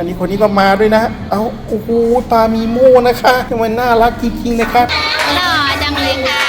อันนี้คนนี้ก็มาด้วยนะ เอาโอ้โหปามีโม่นะคะมันน่ารักจริงๆนะครับหล่อจังเลยค่ะ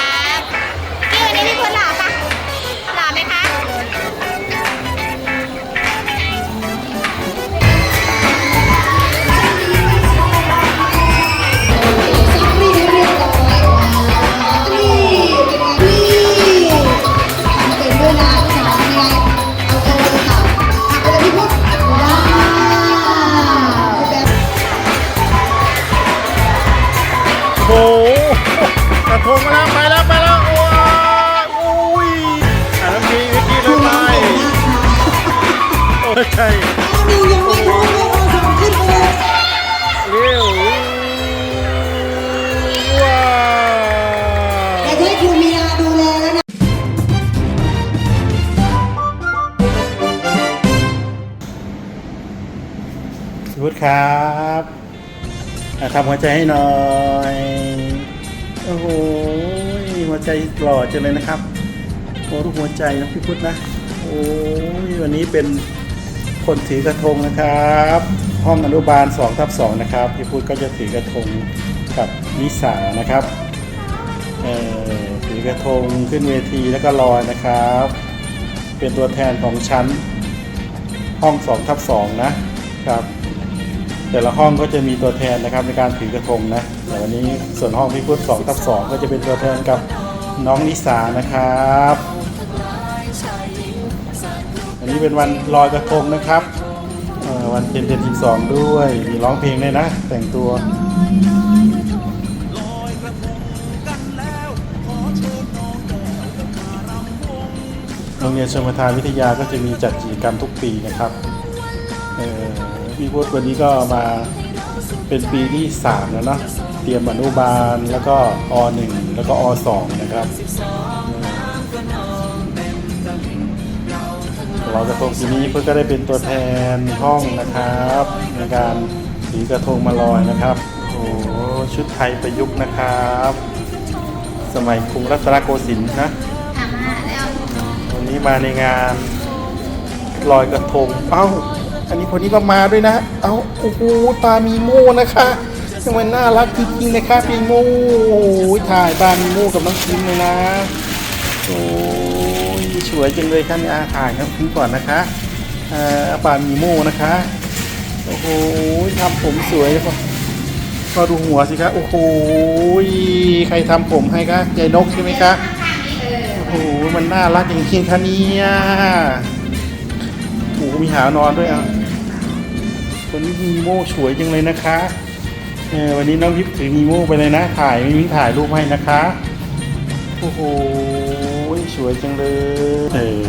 กระทงมาแล้วไปแล้วไปแล้วว้าวอุ้ยอะน้องพีวิกกี้คุเริ่ณมน้ไปองเก่งมากค่ะโอ้ยใช่อันนี้ยังไม่รู้เลยเอาสองขึ้นเลยเร็วว้าวแต่ให้ครูมีนาดูแลแล้วนะสวุฒครับทำหัวใจให้หน่อย โอ้โหหัวใจหล่อจังเลยนะครับโอ้ทุกหัวใจนะพี่พุทธนะโอ้ยวันนี้เป็นคนถือกระทงนะครับ ห้องอนุบาล2ทับ2นะครับพี่พุทธก็จะถือกระทงกับนิสานะครับเอ่อถือกระทงขึ้นเวทีแล้วก็ลอยนะครับ เป็นตัวแทนของชั้นห้อง2ทับ2นะครับ แต่ละห้องก็จะมีตัวแทนนะครับในการถือกระทงนะแต่วันนี้ส่วนห้องพี่พุทธ2ทับ2ก็จะเป็นตัวแทนกับน้องนิสานะครับอันนี้เป็นวันลอยกระทงนะครับวันเพ็ญเดือน12ด้วยมีร้องเพลงด้วยนะ แต่งตัวโรงเรียนชมประทานวิทยาก็จะมีจัดกิจกรรมทุกปีนะครับ เออ พี่พุทธวันนี้ก็มาเป็นปีที่ 3 แล้วเนาะเตรียมอนุบาลแล้วก็อ .1 แล้วก็อ .2 นะครับเรากระทงปีนี้เพื่อก็ได้เป็นตัวแทนห้องนะครับ ในการถือกระทงมาลอยนะครับโอ้โหชุดไทยประยุกต์นะครับ สมัยกรุงรัตนโกสินทร์นะถามมาแล้ววันนี้มาในงานลอยกระทงเอ้า อันนี้คนนี้ก็มาด้วยนะ เอาโอ้โหปลามีโม่นะคะมันน่ารักจริงๆนะคะพี่โม่ถ่ายปลามีโม่กับน้องพิมเลยนะโอ้ยสวยจังเลยค่ะนี่อาถ่ายน้องพิมก่อนนะคะอ่าปลามีโม่นะคะโอ้โหทำผมสวยพอก็ดูหัวสิคะโอ้โหใครทำผมให้คะยายนกใช่ไหมคะโอ้โหมันน่ารักจริงๆคะเนี่ย มีหานอนด้วยอะวันนี้มีโม่สวยจังเลยนะคะเออวันนี้น้องพิพถือมีโม่ไปเลยนะ ถ่ายไม่มีถ่ายรูปให้นะคะโอ้โหสวยจังเลย เออ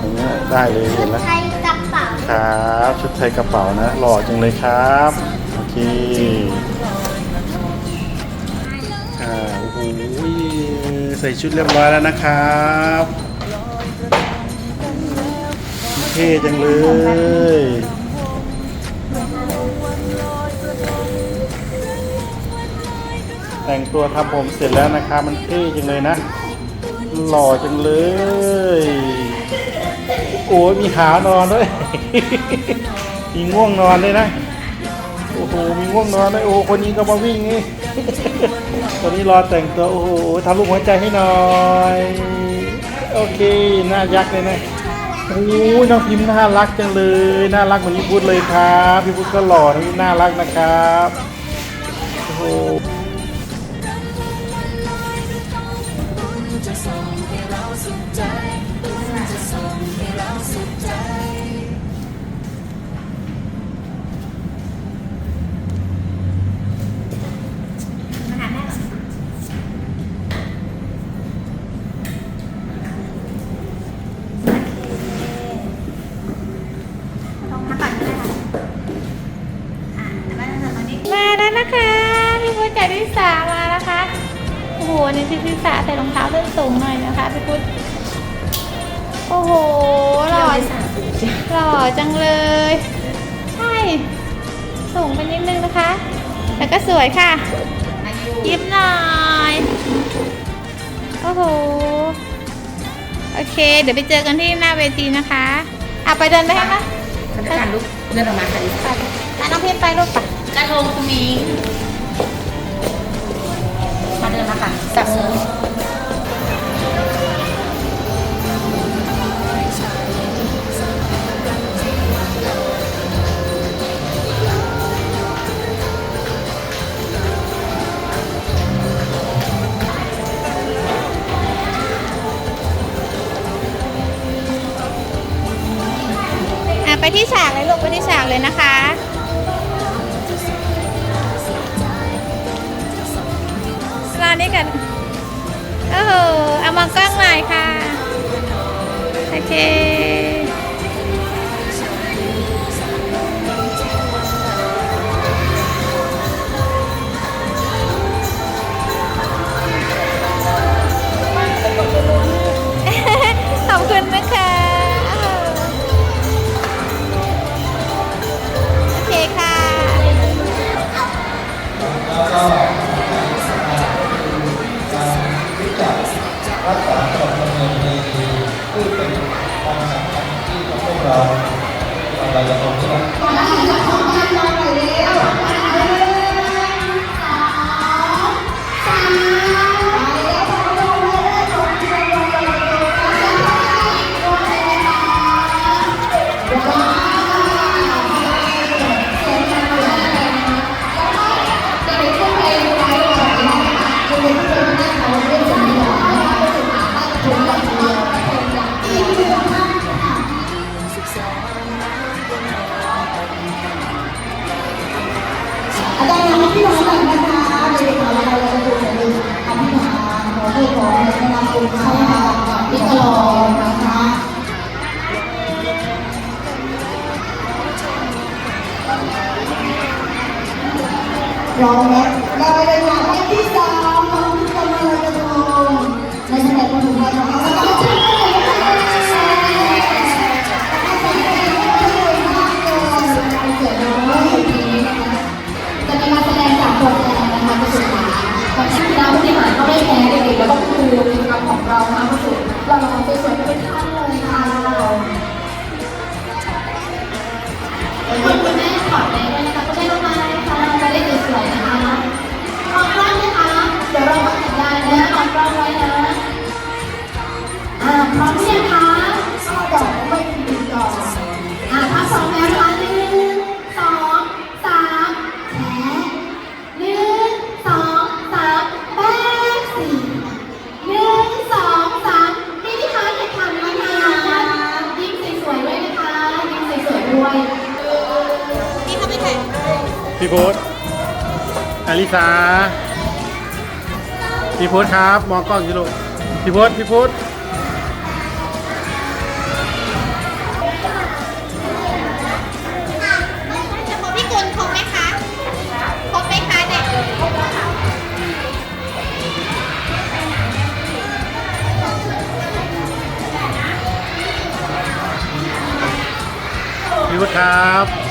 อย่างเงี้ยได้เลยเห็นแล้วไทยกระเป๋าครับชุดไทยกระเป๋านะ หล่อจังเลยครับโอเคอ่าโอ้โหใส่ชุดเรียบร้อยแล้วนะครับเท่จังเลย แต่งตัวทำผมเสร็จแล้วนะครับมันเท่จังเลยนะ หล่อจังเลย โอ้ยมีหานอนด้วย มีง่วงนอนด้วยนะ โอ้โห มีง่วงนอนด้วยโอ้คนนี้ก็มาวิ่งนี่คนนี้รอแต่งตัว โอ้โหทำรูปหัวใจให้หน่อย โอเค น่ายักเลยนะ โอ้ยน้องพิมพ์น่ารักจังเลย น่ารักเหมือนพี่พุทธเลยครับ พี่พุทธก็หล่อทั้งนี้น่ารักนะครับ โอ้ นนี่พี่พี่สาใส่รองเท้าส้นสูงหน่อยนะคะพี่พุทธโอ้โหหล่อหล่อจังเลย ใช่ สูงไปนิดนึงนะคะแต่ก็สวยค่ะ ยิ้มหน่อย โอ้โห โอเค เดี๋ยวไปเจอกันที่หน้าเวทีนะคะเอาไปเดินไปให้ไหมบรรยากาศลุกเดินออกมาค่ะดิไปไปน้องเพชรไปลูกปะกระทงคุณมิง ดิ พี่พุทธครับ มองกล้องสิลูกพี่พุทธพี่พุทธจะพบพี่กุลครบไหมคะ ครบไหมคะเด็กพี่พุทธครับ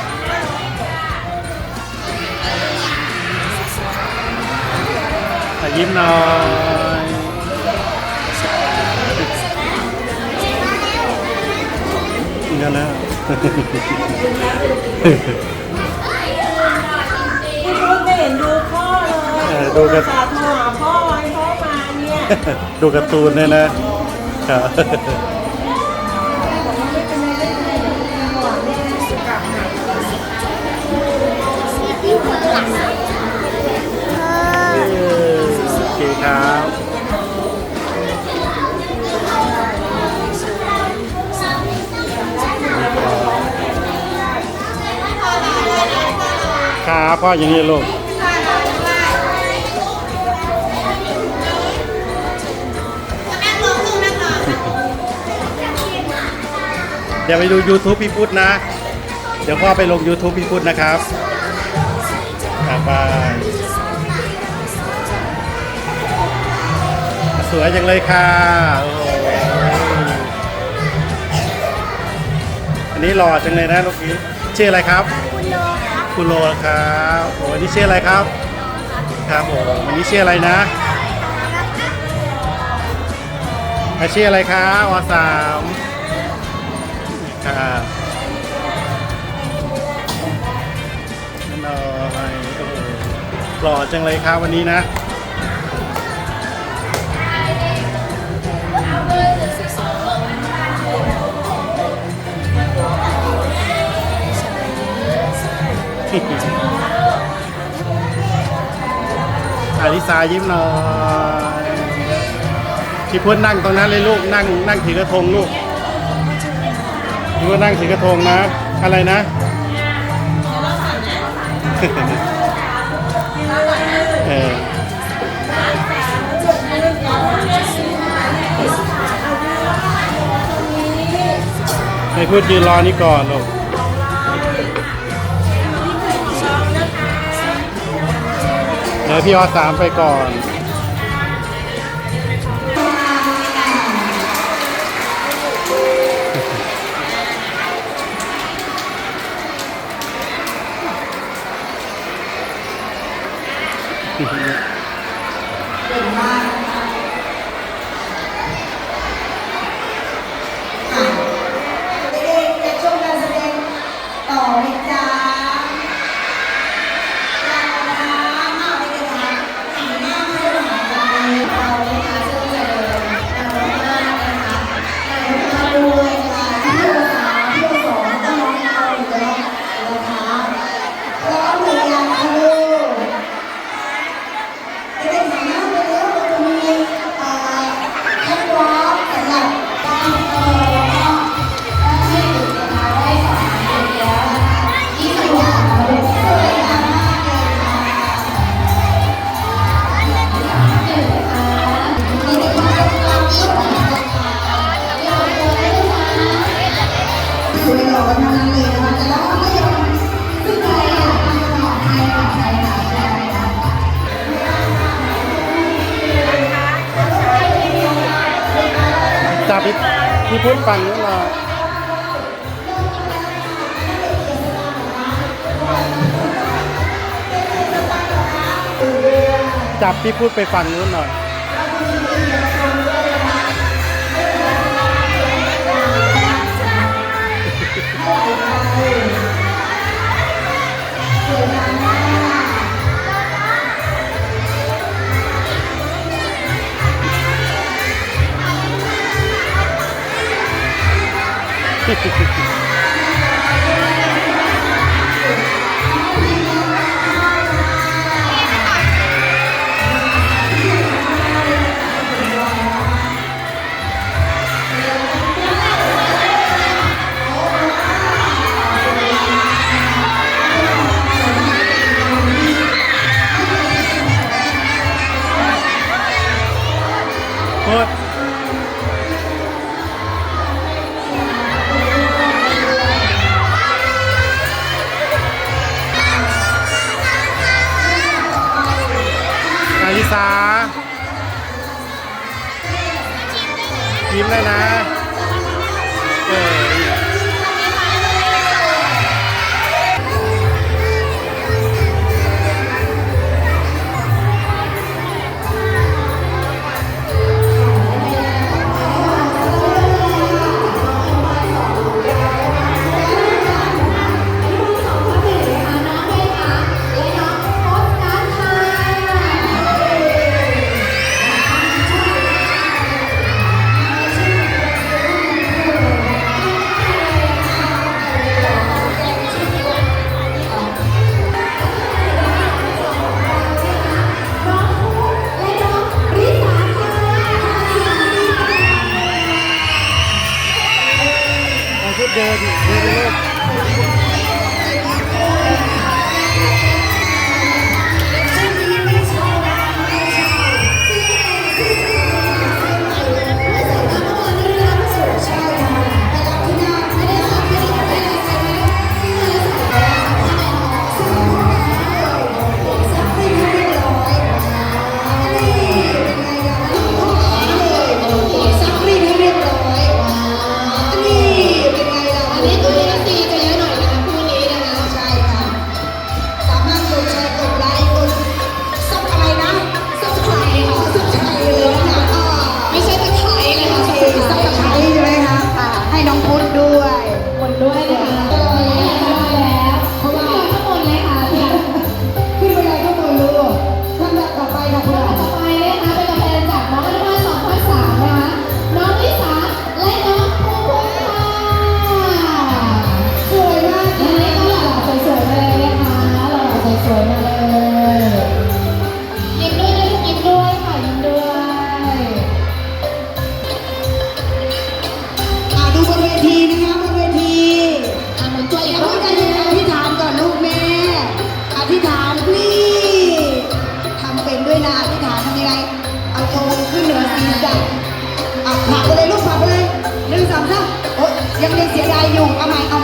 ยิ้มหน่อยเงินแล้วพี่พุทธไม่เห็นดูพ่อเลยเออดูกันสาห์โทรหาพ่อให้พ่อมาเนี่ย ดูการ์ตูนเนี่ยนะครับ คครับครับพ่ออย่างนี้ลูกนั่งลงลูกนั่งลงเดี๋ยวไปดู YouTube พี่พุทธนะ เดี๋ยวพ่อไปลง YouTube พี่พุทธนะครับ ครับบาย สวยจังเลยค่ะ อันนี้หล่อจังเลยนะลูกพี่ชื่ออะไรครับ คุณโลครับคุณโลครับโอ้วันนี้ชื่ออะไรครับ ครับผมวันนี้ชื่ออะไรนะอาชีพอะไรครับอสามค่ะนหล่อจังเลยครับวันนี้นะ อาลิซายิ้มหน่อยพี่พุทธนั่งตรงนั้นเลยลูกนั่งนั่งถือกระทงลูกพี่พุทธนั่งถือกระทงนะ อะไรนะเออให้พูดยืนรอนี่ก่อนลูกี๋ยวพี่ออสามไปก่อน เก่งมาก พื้นฝั่งนู้นละจับพี่พูดไปฟังนู้นหน่อย Sí, sí, sí, sí. ลิสายิ้มได้นะ ยังเรียนเสียดายอยู่เอาใหม่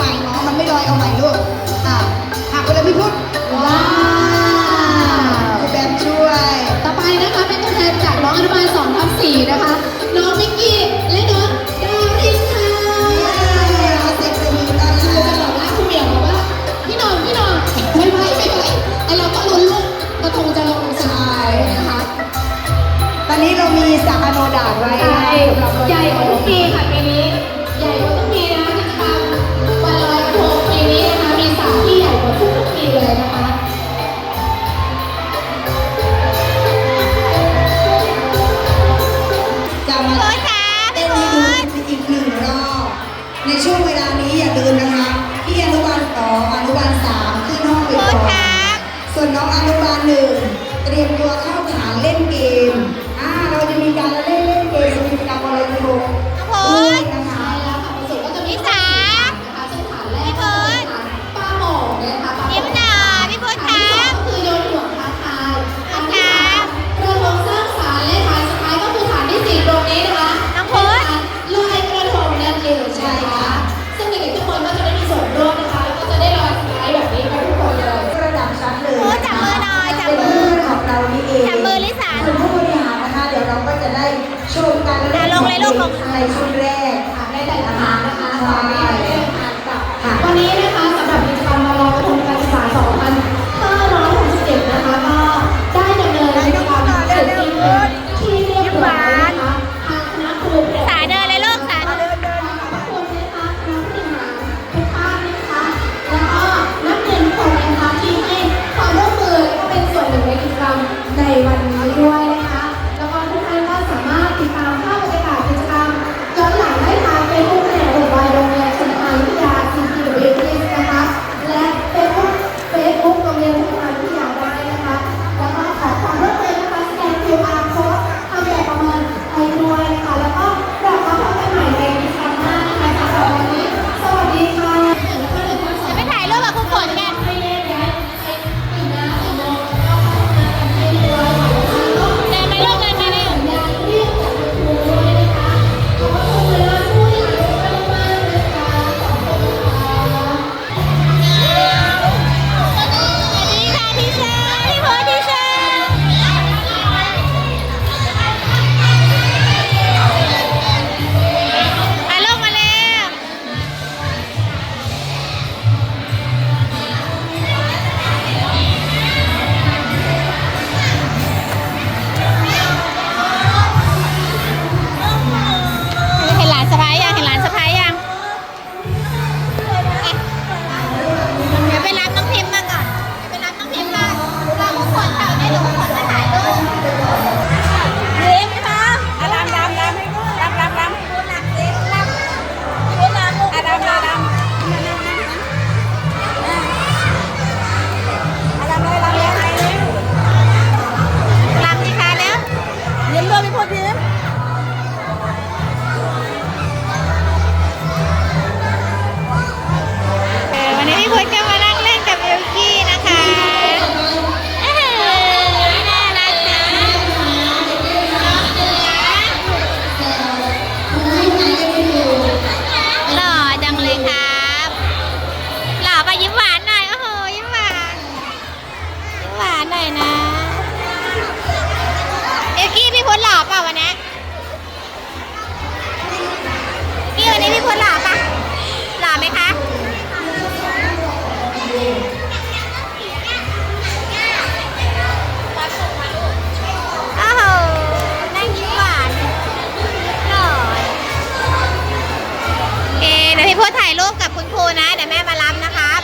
ดี๋ยวพี่พูดถ่ายรูปกับคุณครูนะ เดี๋ยวแม่มารับนะครับ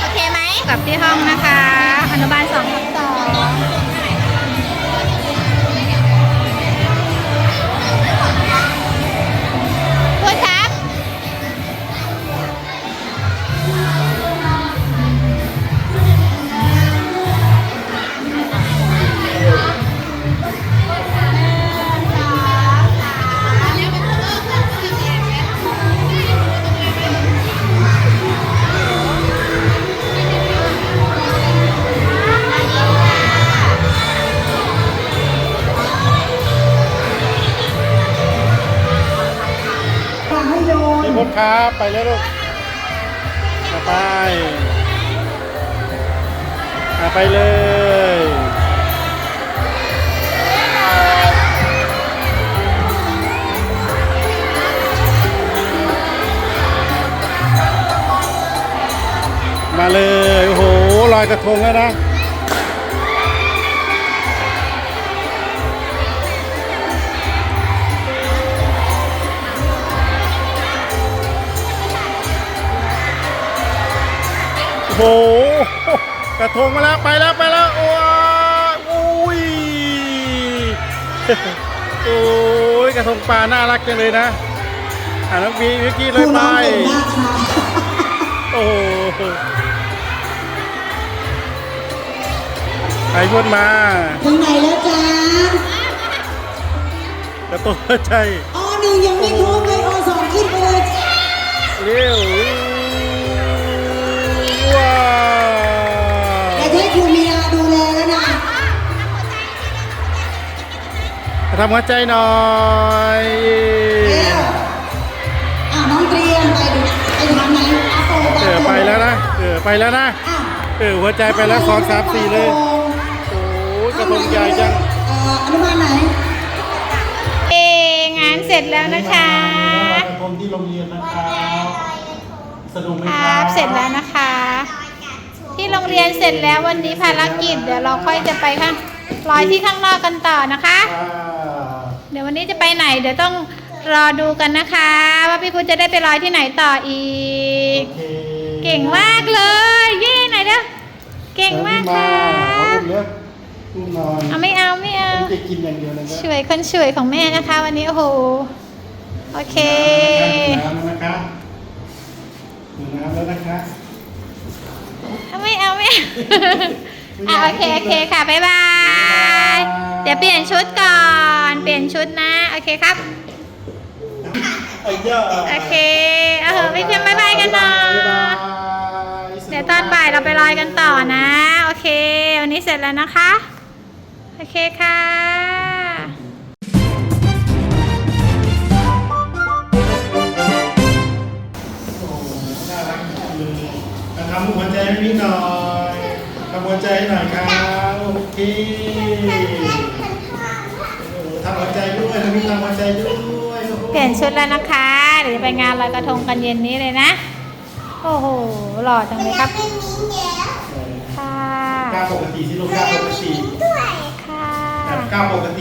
โอเคไหมกับที่ห้องนะคะ อนุบาลสองทับสอง คุณครับ ไปเลยลูกไปไปเลยมาเลย โอ้โหลอยกระทงแล้วนะ โอ้โหกระทงมาแล้วไปแล้วไปแล้วโอ้ยอุ้ยโอ้ยกระทงปลาน่ารักจังเลยนะอ่าน้องบีเมื่อกี้คเลรูยไปน้องเก่งมากค่ะโอ้โหไปพูดมาถึงไหนแล้วจ๊ะกระตุ้นใจอหนึ่งยังไม่ครบเลยอสองขึ้นไปเลยจ้ะเร็วว้าว แต่ให้ครูมีนาดูแลแล้วนะทำหัวใจหน่อยเร็วอะน้องเตรียมไปดูไปทางไหนอาโปเออไปแล้วนะเออไปแล้วนะอะเออหัวใจไปแล้วสองสามสี่เลยโอ้ยกระทงใหญ่จังเอ่ออนุบาลไหน เองานเสร็จแล้วนะคะกระทงที่โรงเรียนนะครับสนุกไหมคครัรับ บเสร็จแล้วนะคะ ที่โรงเรียนเสร็จแล้ววันนี้ภารกิจ เดี๋ยวเราค่อยจะไปข้างลอยที่ข้างนอกกันต่อนะคะอ่าเดี๋ยววันนี้จะไปไหน เดี๋ยวต้องรอดูกันนะคะ ว่าพี่พุทธจะได้ไปลอยที่ไหนต่ออีกโอเคเก่งมากเลย เย่ไหนอยเด้อเก่งมากค่ะเอาอุ้มเล็บอุ้มนอนเอาไม่เอาไม่เอาจะกินอย่างเดียวเลยนะช่วยคนช่วยของแม่นะคะ วันนี้โอ้โหโอเคน้ำแล้วนะคะดื่มน้ำแล้วนะคะเอา ไม่เอาไม่เอาอะโอเคโอเคค่ะบ๊ายบาย เดี๋ยวเปลี่ยนชุดก่อน เปลี่ยนชุดนะ โอเคครับ ไอ้เจ้าโอเค เอาเหอะพี่พิมพ์บ๊ายบายกันหน่อยบ๊ายบายเดี๋ยวตอนบ่ายเราไปลอยกันต่อนะ โอเค วันนี้เสร็จแล้วนะคะ โอเคค่ะ ทำหัวใจให้พี่หน่อยทำหัวใจให้หน่อยครับโอเคโอ้โหทำหัวใจด้วยทำพี่ทำหัวใจด้วยโอ้โหเปลี่ยนชุดแล้วนะคะเดี๋ยวจะไปงานลอยกระทงกันเย็นนี้เลยนะ โอ้โหหล่อจังเลยครับค่ะก้าวปกติสิลูกก้าวปกติค่ะแบบก้าวปกติ